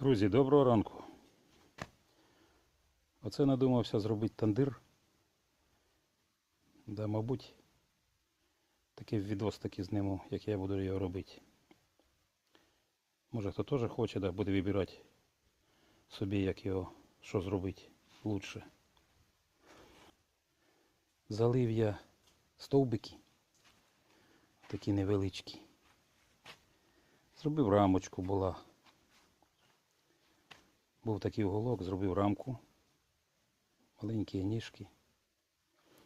Друзі, доброго ранку. Оце надумався зробити тандир. Да, мабуть, такий відос таки зніму, як я буду його робити. Може хто теж хоче, да, буде вибирати собі, як його, що зробити лучше. Залив я стовбики, такі невеличкі. Зробив рамочку була. Був такий уголок, зробив рамку. Маленькі ніжки.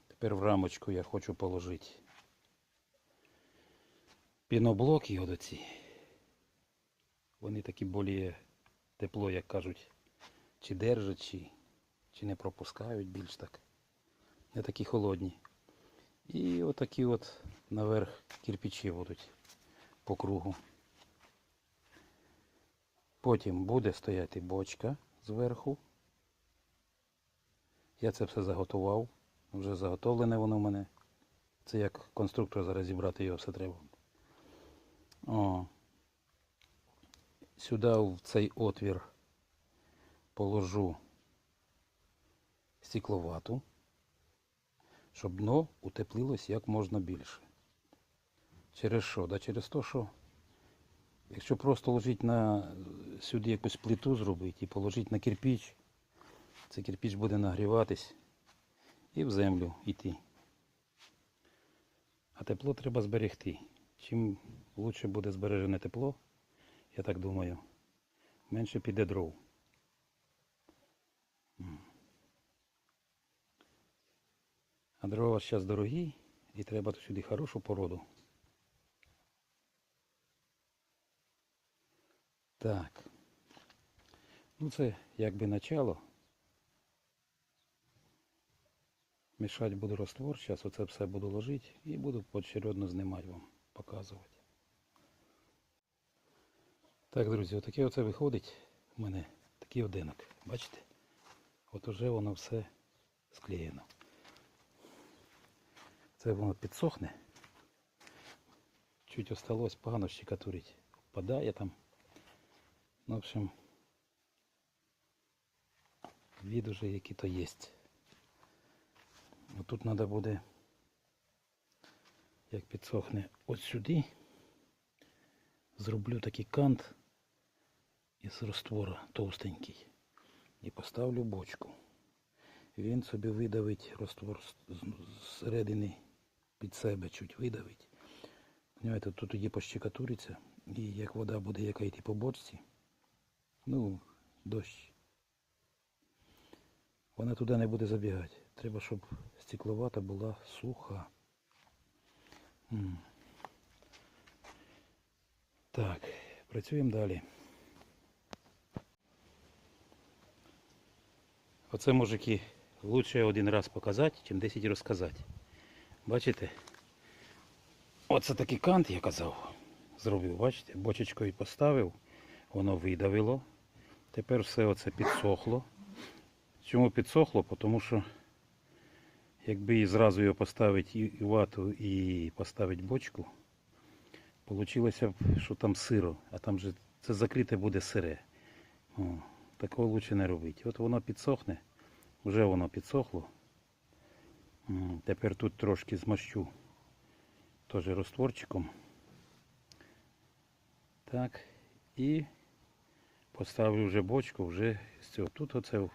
Тепер в рамочку я хочу положити піноблоки оці. Вони такі більш тепло, як кажуть, чи держать, чи, чи не пропускають більш так. Не такі холодні. І отакі от наверх кирпичі будуть по кругу. Потім буде стояти бочка зверху. Я це все заготував. Вже заготовлене воно в мене. Це як конструктор зараз зібрати його все треба. О. Сюди в цей отвір положу стекловату, щоб дно утеплилось як можна більше. Через що? Да через те, що Якщо просто ложити на сюди якусь плиту зробити і положити на кирпич, цей кирпич буде нагріватись і в землю йти. А тепло треба зберегти. Чим краще буде збережене тепло, я так думаю, менше піде дров. А дрова зараз дорогі і треба сюди хорошу породу. Так. Ну це якби начало. Мішати буду раствор, зараз оце все буду ложити і буду поочередно знімати вам, показувати. Так, друзі, отаке оце виходить у мене такий одинок. Бачите? От уже воно все склеєно. Це воно підсохне. Чуть осталось погано щекатурить. Впадає там. Ну, в общем, від уже які то є. Тут треба буде, як підсохне от сюди, зроблю такий кант із раствора товстенький і поставлю бочку. Він собі видавить з- зсередини під себе чуть видавить. Тут тоді пощекатуриться і як вода буде яка йти по бочці, ну, дощ. Вона туди не буде забігати. Треба, щоб стекловата була суха. Так, працюємо далі. Оце, мужики, лучше один раз показати, чим 10 розказати. Бачите? Оце такий кант, я казав, зробив, бачите, бочечкою поставив, воно видавило. Тепер все оце підсохло. Чому підсохло? Тому що якби і зразу його поставити і вату і поставити бочку, получилося б, що там сиро, а там же це закрите буде сире. О, такого лучше не робити. От воно підсохне, вже воно підсохло. Тепер тут трошки змащу теж розтворчиком. Так, і поставлю вже бочку, вже з цього. Тут оце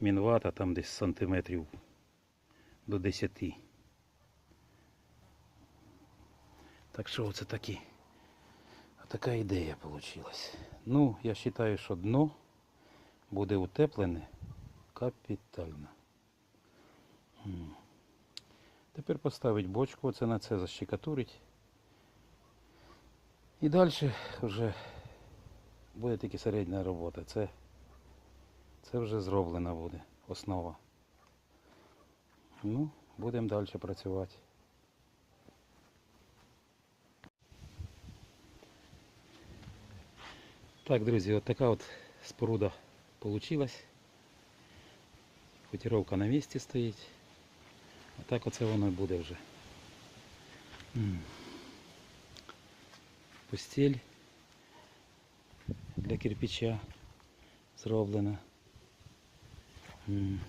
мінвата, там десь сантиметрів до 10. Так що оце такі. Така ідея вийшла. Ну, я вважаю, що дно буде утеплене капітально. Тепер поставить бочку, оце на це защекатурить. І далі вже буде тільки середня робота. Це, це вже зроблена буде основа. Ну, будемо далі працювати. Так, друзі, от така от споруда получилась. Котировка на місці стоїть. А так оце воно і буде вже. М. Кирпича. зроблена. М.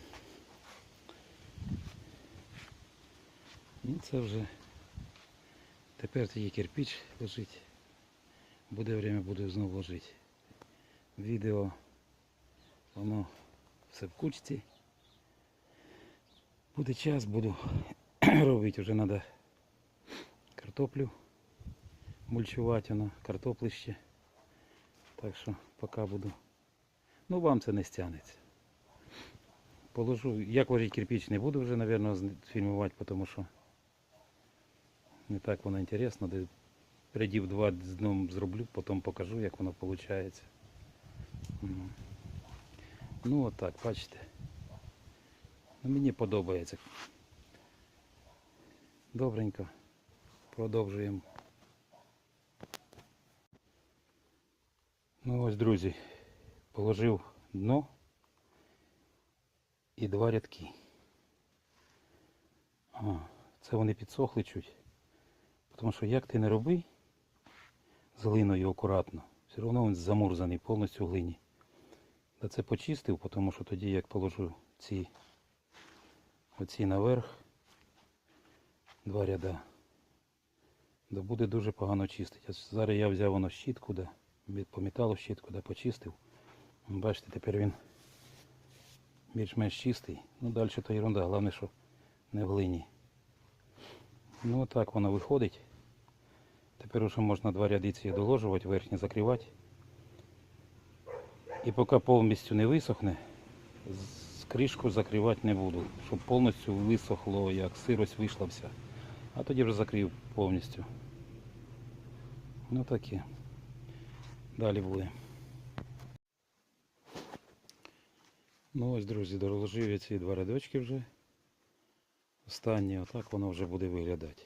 Ну це вже тепер тільки кирпич лежить. Буде время, буду знову ложити. Відео воно все в кучці. Буде час, буду робити, вже треба картоплю мульчувати воно, картоплище. Так що поки буду. Ну вам це не стягнеться. Положу. Як ложити кирпич не буду вже, мабуть, фільмувати, тому що не так воно інтересно. Де Рядів два дном зроблю, потім покажу, як воно виходить. Ну от так, бачите. Ну, мені подобається. Добренько. Продовжуємо. Ну ось, друзі, положив дно і два рядки. А, це вони підсохли чуть. Тому що як ти не роби з глиною акуратно, все одно він замурзаний повністю в глині. Та це почистив, тому що тоді як положу ці оці наверх два ряда, то буде дуже погано чистити. Зараз я взяв воно щітку, від- по металу щітку, да, почистив. Бачите, тепер він більш-менш чистий. Ну далі то ерунда, головне, що не в глині. Ну отак воно виходить. Тепер уже можна два ряди ці доложувати, верхні закривати. І поки повністю не висохне, з- кришку закривати не буду, щоб повністю висохло, як сирость вийшла вся. А тоді вже закрив повністю. Ну таке. Далі буде. Ну ось, друзі, доложив ці два рядочки вже. Останнє, отак воно вже буде виглядати.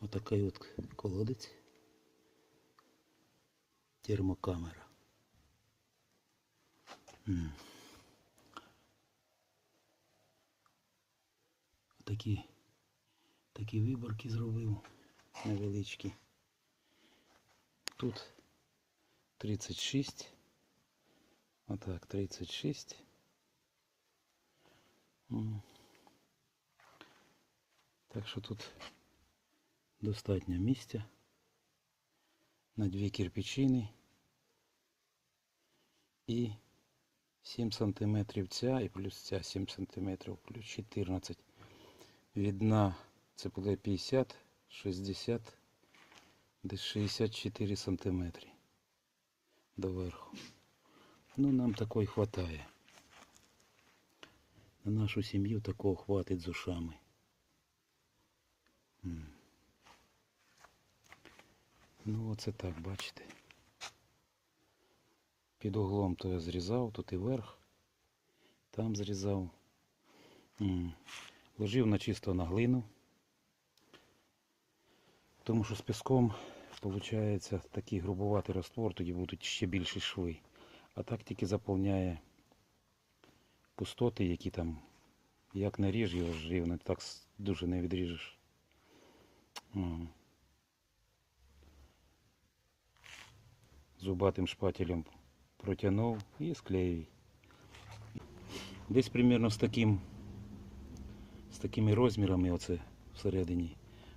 Отакий от колодець. Термокамера. Такі, такі виборки зробив невеличкі. Тут 36. Отак, 36. М. Так що тут достатньо місця на дві кирпичини і 7 сантиметрів ця і плюс ця 7 сантиметрів, плюс 14. Від дна це буде 50, 60, десь 64 сантиметри доверху. Ну, нам такої хватає. На нашу сім'ю такого хватить з ушами. Ну, оце так, бачите. Під углом то я зрізав, тут і верх, там зрізав. Ложив на чисто на глину. Тому що з піском виходить такий грубуватий раствор, тоді будуть ще більші шви. А так тільки заповняє пустоти, які там, як не ріж його ж рівно, так дуже не відріжеш. Зубатим шпателем протягнув і склеюй. Десь примерно з таким з такими розмірами оце всередині.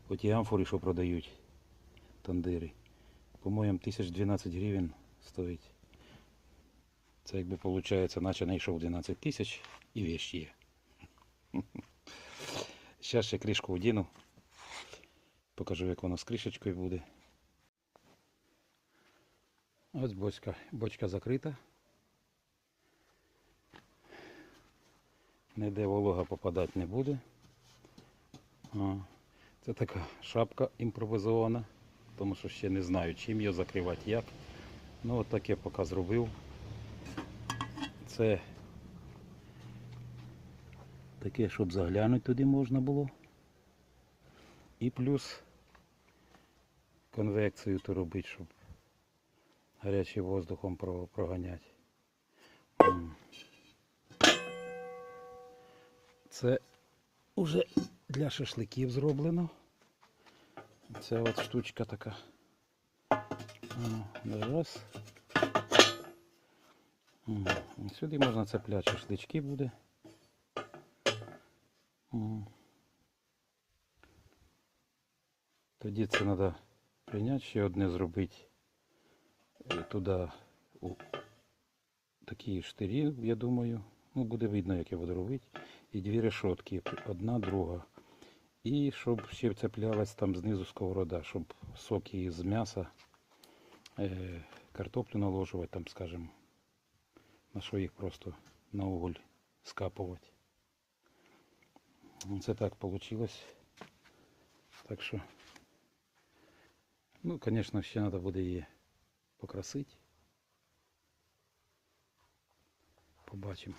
Оті амфори, що продають тандири. По-моєму, 1012 гривень стоїть. Це якби виходить, наче знайшов 12 тисяч і вещь є. Зараз ще кришку вдіну. Покажу, як воно з кришечкою буде. Ось бочка, бочка закрита. Ніде волога попадати не буде. О, це така шапка імпровізована, тому що ще не знаю, чим її закривати, як. Ну от так я поки зробив. Це таке, щоб заглянути туди можна було. І плюс конвекцію то робити, щоб гарячим воздухом проганяти. Це вже для шашликів зроблено. Ця от штучка така. Ну, Раз. Сюди можна цепляти шашлички буде. Тоді це треба прийняти, ще одне зробити е, туди такі штирі, я думаю. Ну, буде видно, як я буду робити. І дві решотки, одна, друга. І щоб ще цеплялась там знизу сковорода, щоб соки з м'яса, е, картоплю наложувати, там, скажем, на що їх просто на уголь скапувати. Ну, Це так вийшло. Так що, ну, звісно, ще треба буде її покрасити. Побачимо.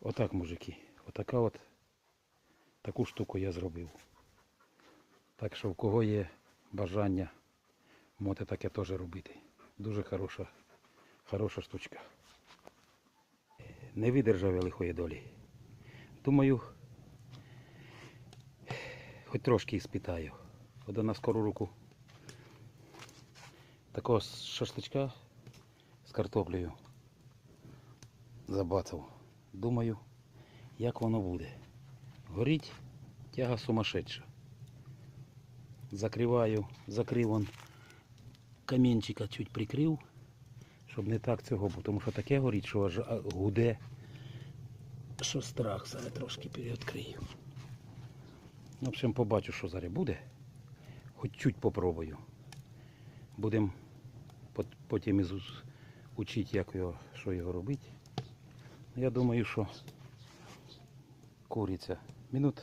Отак, мужики. Отака от таку штуку я зробив. Так що в кого є бажання, можете таке теж робити. Дуже хороша, хороша штучка. Не видержав я лихої долі. Думаю, хоч трошки іспитаю. От на скору руку. Такого шашличка з картоплею забацав. Думаю, як воно буде. Горіть тяга сумасшедша. Закриваю, закрив он камінчика чуть прикрив, щоб не так цього, тому що таке горить, що аж гуде, що страх зараз трошки переоткрию. В общем, побачу, що зараз буде. Хоч чуть попробую. Будемо потім із учити, як його, що його робити. Я думаю, що куриця. Минут,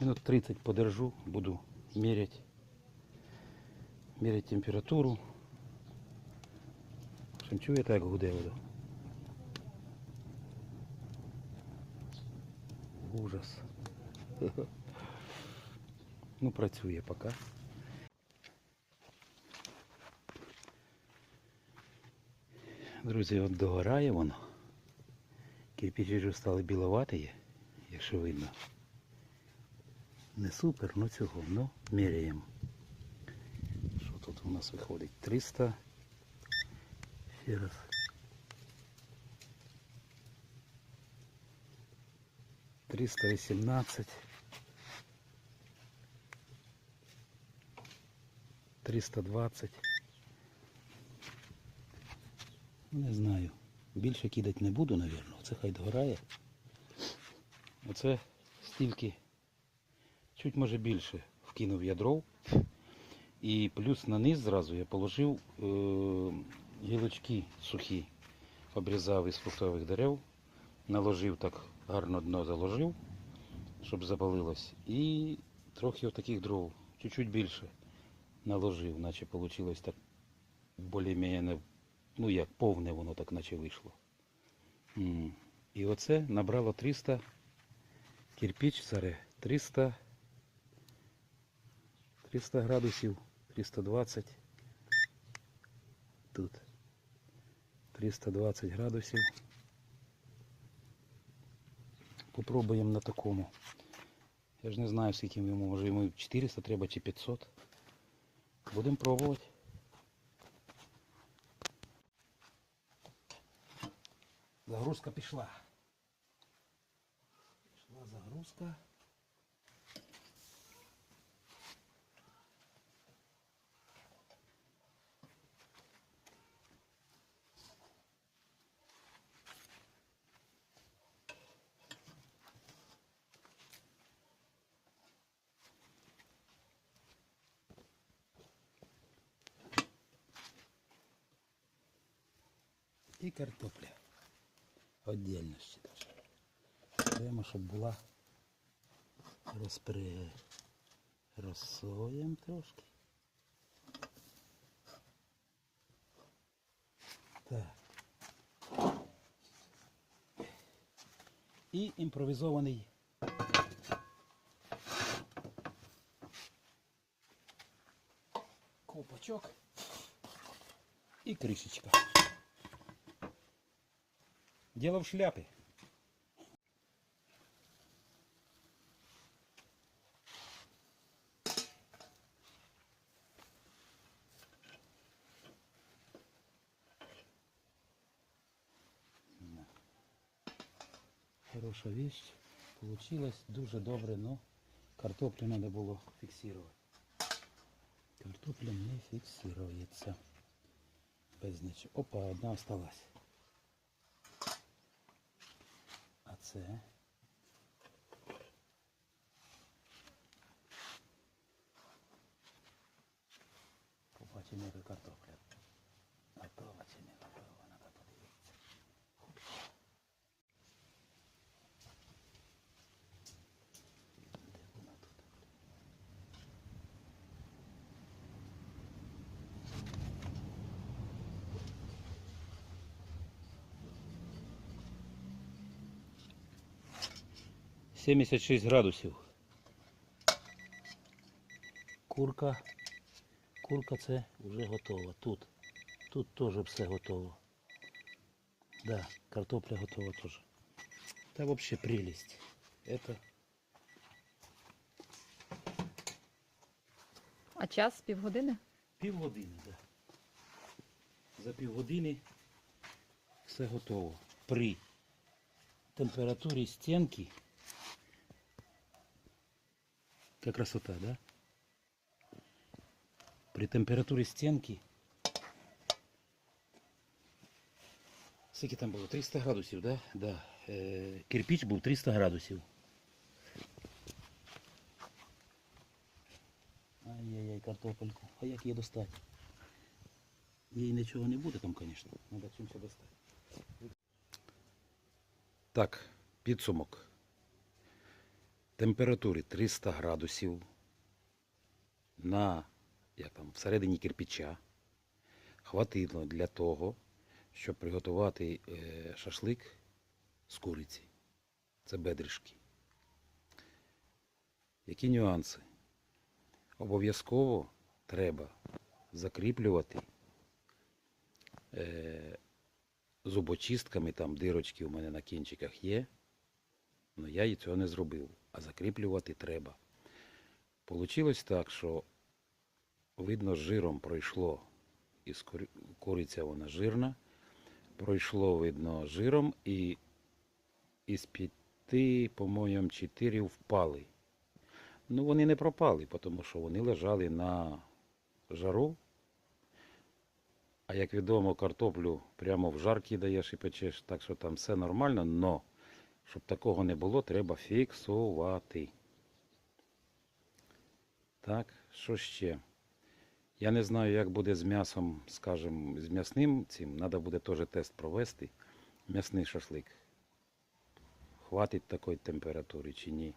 минут 30 подержу, буду мерять, мерять температуру. Общем, чуєте, як гуде вода. Ужас. Ну, працює поки. Друзі, от догорає воно. Кирпичі вже стали біловаті, якщо. Не супер, ну цього, ну міряємо. Що тут у нас виходить? 300. Ще раз. Триста вісімнадцять. Триста двадцять. Не знаю. Більше кидати не буду, напевно. Оце хай догорає. Оце стільки, чуть може більше вкинув я дров. І плюс на низ зразу я положив е- гілочки сухі. Обрізав із фруктових дерев. Наложив так гарно дно заложив, щоб запалилось. І трохи отаких дров, чуть-чуть більше наложив, наче вийшло так більш-менш ну як повне воно так наче вийшло. І оце набрало 300 кирпич зараз 300 300 градусів, 320 тут 320 градусів. Попробуємо на такому. Я ж не знаю, скільки йому, може йому 400 треба чи 500. Будемо пробувати. Загрузка пішла. Пішла загрузка. І картопля. Отдельно ще даже. Прямо, щоб була розпри... розсоєм трошки. Так. І імпровізований ковпачок і кришечка. Дело в шляпе. Хороша вещь. Получилось дуже добре, но картоплю треба було фіксувати. Картопля не фіксується. Без нічого. Опа, одна осталась. А це. Побачимо, яка картопля. 76 градусів. Курка. Курка це вже готова. Тут. Тут теж все готово. Да, картопля готова теж. Та взагалі прелесть. Это... А час півгодини? Півгодини, так. Да. За півгодини все готово. При температурі стінки яка красота, да? При температурі стінки. Скільки там було? 300 градусів, да? Да. Е, кирпич був 300 градусів. Ай-яй-яй, картопельку. А як її достати? Їй нічого не буде там, звісно. Треба чимось достати. Так, підсумок. Температури 300 градусів на як там, всередині кирпича хватило для того, щоб приготувати е, шашлик з куриці. Це бедришки. Які нюанси? Обов'язково треба закріплювати е, зубочистками, там дирочки у мене на кінчиках є, але я і цього не зробив. А закріплювати треба. Получилось так, що видно, жиром пройшло, із куриця вона жирна, пройшло, видно, жиром і із п'яти, по-моєму, чотири впали. Ну, вони не пропали, тому що вони лежали на жару. А як відомо, картоплю прямо в жар кидаєш і печеш, так що там все нормально, но щоб такого не було, треба фіксувати. Так, що ще? Я не знаю, як буде з м'ясом, скажімо, з м'ясним цим. Треба буде теж тест провести. М'ясний шашлик. Хватить такої температури чи ні.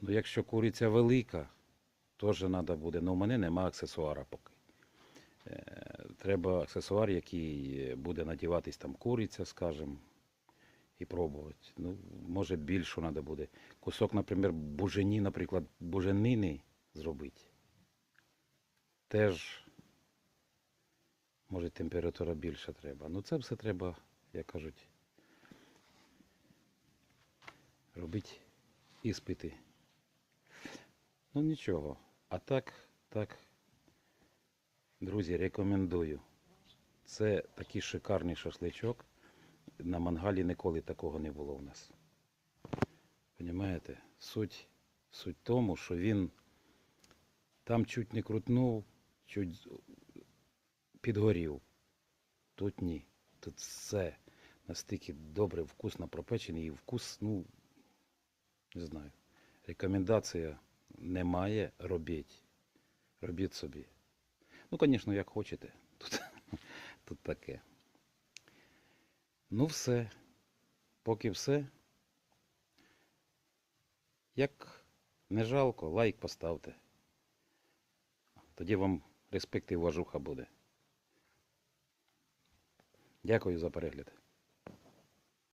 Ну, якщо куриця велика, теж треба буде. Ну, у мене нема аксесуара поки. Е, Треба аксесуар, який буде надіватись там куриця, скажімо, і пробувати. Ну, може більше треба буде. Кусок, наприклад, бужені, наприклад, буженини зробити. Теж, може, температура більша треба. Ну, це все треба, як кажуть, робити іспити. Ну нічого. А так, так, друзі, рекомендую. Це такий шикарний шашличок. На мангалі ніколи такого не було у нас. Понімаєте? Суть, суть тому, що він там чуть не крутнув, чуть підгорів. Тут ні. Тут все настільки добре, вкусно пропечений і вкус, ну, не знаю. Рекомендація немає, робіть. Робіть собі. Ну, звісно, як хочете. Тут, тут таке. Ну, все. Поки все. Як не жалко, лайк поставте. Тоді вам респект і уважуха буде. Дякую за перегляд.